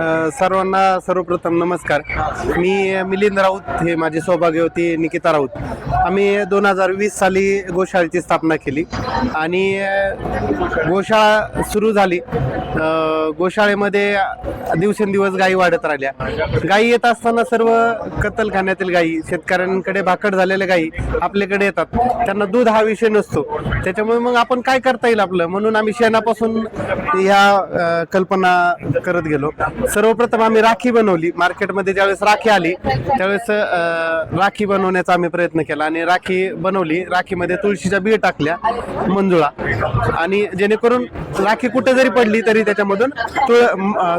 सर्वांना सर्वप्रथम नमस्कार. मी मिलिंद राऊत हे माझे सौभाग्य होते निकिता राऊत. आम्ही दोन हजार वीस साली गोशाळेची स्थापना केली. आणि गोशाळा सुरू झाली. गोशाळेमध्ये दिवसेंदिवस गायी वाढत राहिल्या. गायी येत असताना सर्व कत्तलखान्यातील गायी शेतकऱ्यांकडे भाकड झालेल्या गायी आपल्याकडे येतात. त्यांना दूध हा विषय नसतो. त्याच्यामुळे मग आपण काय करता येईल आपलं? म्हणून आम्ही शेणापासून ह्या कल्पना करत गेलो. सर्वप्रथम आम्ही राखी बनवली. मार्केटमध्ये ज्यावेळेस राखी आली त्यावेळेस राखी बनवण्याचा आम्ही प्रयत्न केला आणि राखी बनवली. राखीमध्ये तुळशीच्या बी टाकल्या मंजुळा. आणि जेणेकरून राखी कुठे जरी पडली तरी त्याच्यामधून तुळ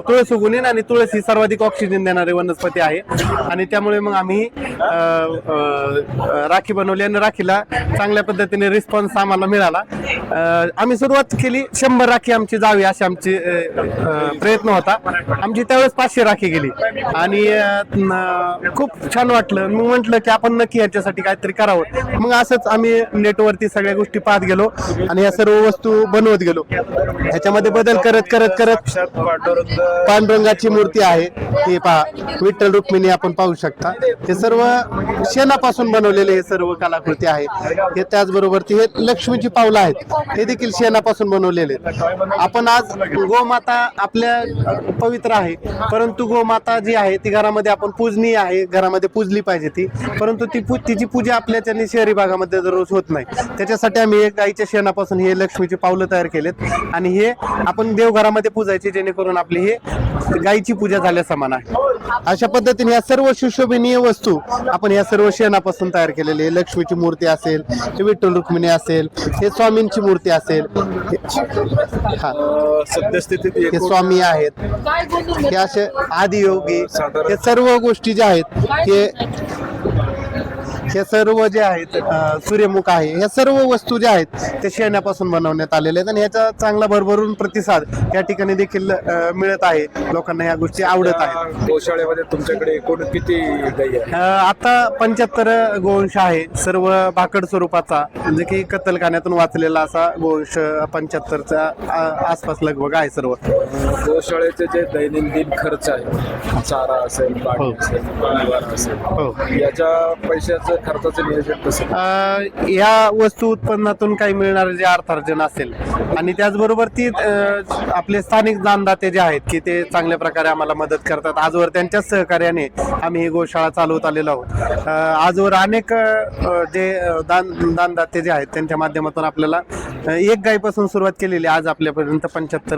तुळस उगून आणि तुळस ही सर्वाधिक ऑक्सिजन देणारी वनस्पती आहे. आणि त्यामुळे मग आम्ही राखी बनवली आणि राखीला चांगल्या पद्धतीने रिस्पॉन्स आम्हाला मिळाला. आम्ही सुरुवात केली शंभर राखी आमची जावी असे आमचे प्रयत्न होता. आमची त्यावेळेस पाचशे राखी गेली. आणि खूप छान वाटलं. मग म्हटलं की आपण नक्की याच्यासाठी काहीतरी करावं. मग असंच आम्ही नेटवरती सगळ्या गोष्टी पाहत गेलो आणि या सर्व वस्तू बनवत गेलो. ह्याच्यामध्ये बदल करत करत करत पांडुरंगाची मूर्ती आहे. हे पहा विठ्ठल रुक्मिणी आपण पाहू शकता. हे सर्व शेणापासून बनवलेले हे सर्व कलाकृती आहे हे त्याचबरोबर ती हे लक्ष्मीची पावलं आहेत. हे देखील शेणापासून बनवलेले आहेत. आपण आज गोमाता आपल्या पवित्र आहे. परंतु गोमाता जी आहे ती घरामध्ये आपण पूजनीय आहे. घरामध्ये पूजली पाहिजे ती. परंतु ती पू तिची पूजा आपल्याच्याने शहरी भागामध्ये दररोज होत नाही. त्याच्यासाठी आम्ही एक गाईच्या शेणापासून हे लक्ष्मीची पावलं तयार केलेत. आणि हे आपण देवघरामध्ये पूजायचे जेणेकरून आपली हे गायीची पूजा झाल्या समान आहे. अशा पद्धतीने या सर्व सुशोभनीय वस्तू आपण या सर्व शेणापासून तयार केलेले आहे. लक्ष्मीची मूर्ती असेल विठ्ठल रुक्मिणी असेल हे स्वामींची मूर्ती असेल सद्यस्थितीत हे स्वामी आहेत. हे असे आदियोगी हे सर्व गोष्टी ज्या आहेत हे हे सर्व जे आहेत सूर्यमुख आहे या सर्व वस्तू ज्या आहेत ते शेण्यापासून बनवण्यात आलेले आहेत. आणि ह्याचा चांगला भरभरून प्रतिसाद या ठिकाणी देखील मिळत आहे. लोकांना ह्या गोष्टी आवडत आहेत. या गोशाळेमध्ये तुमच्याकडे एकूण किती आता पंच्याहत्तर गोवंश आहे सर्व भाकड स्वरूपाचा. म्हणजे की कत्तलखान्यातून वाचलेला असा गोवंश पंच्याहत्तरच्या आ- आसपास लगभग आहे सर्व. गोशाळेचे जे दैनंदिन खर्च आहे चारा असेल हो. पाणी असेल निवारा असेल हो. याच्या पैशाचं खर्चाचं नियोजन कसं? ह्या या वस्तू उत्पन्नातून काही मिळणारे जे अर्थार्जन असेल आणि त्याचबरोबर ती आपले स्थानिक दानदाते जे आहेत की ते चांगल्या प्रकारे आम्हाला मदत करतात. आजवर त्यांच्याच सहकार्याने आम्ही ही गोशाळा चालवत आलेलो आहोत. आजवर अनेक जे दान दानदाते जे आहेत त्यांच्या माध्यमातून आपल्याला एक गायीपासून सुरुवात केलेली आहे. आज आपल्यापर्यंत पंच्याहत्तर